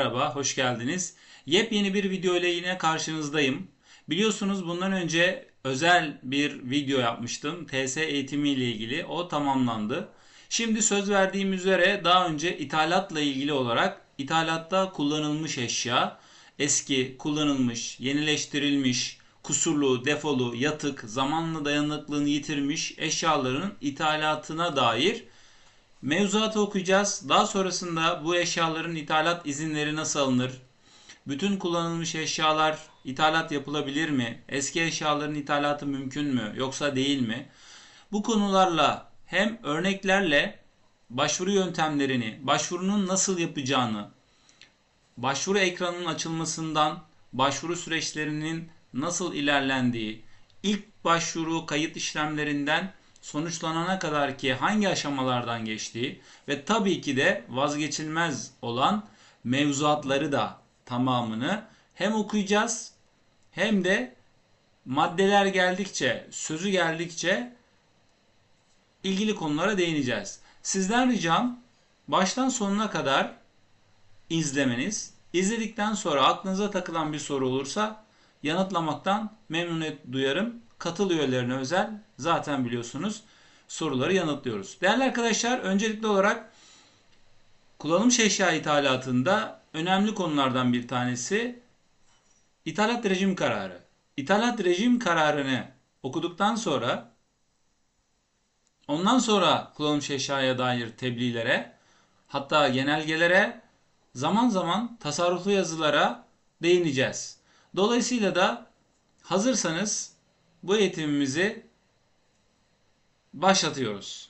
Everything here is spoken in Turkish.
Merhaba, hoş geldiniz. Yepyeni bir video ile yine karşınızdayım. Biliyorsunuz bundan önce özel bir video yapmıştım. TS eğitimi ile ilgili. O tamamlandı. Şimdi söz verdiğim üzere daha önce ithalatla ilgili olarak ithalatta kullanılmış eşya, eski, kullanılmış, yenileştirilmiş, kusurlu, defolu, yatık, zamanla dayanıklılığını yitirmiş eşyaların ithalatına dair Mevzuatı okuyacağız. Daha sonrasında bu eşyaların ithalat izinleri nasıl alınır? Bütün kullanılmış eşyalar ithalat yapılabilir mi? Eski eşyaların ithalatı mümkün mü yoksa değil mi? Bu konularla hem örneklerle başvuru yöntemlerini, başvurunun nasıl yapacağını, başvuru ekranının açılmasından başvuru süreçlerinin nasıl ilerlendiği, ilk başvuru kayıt işlemlerinden sonuçlanana kadar ki hangi aşamalardan geçtiği ve tabii ki de vazgeçilmez olan mevzuatları da tamamını hem okuyacağız hem de maddeler geldikçe, sözü geldikçe ilgili konulara değineceğiz. Sizden ricam baştan sonuna kadar izlemeniz. İzledikten sonra aklınıza takılan bir soru olursa yanıtlamaktan memnuniyet duyarım. Katıl üyelerine özel zaten biliyorsunuz soruları yanıtlıyoruz. Değerli arkadaşlar öncelikli olarak kullanılmış eşya ithalatında önemli konulardan bir tanesi ithalat rejim kararı. İthalat rejim kararını okuduktan sonra ondan sonra kullanılmış eşyaya dair tebliğlere hatta genelgelere zaman zaman tasarruflu yazılara değineceğiz. Dolayısıyla da hazırsanız bu eğitimimizi başlatıyoruz.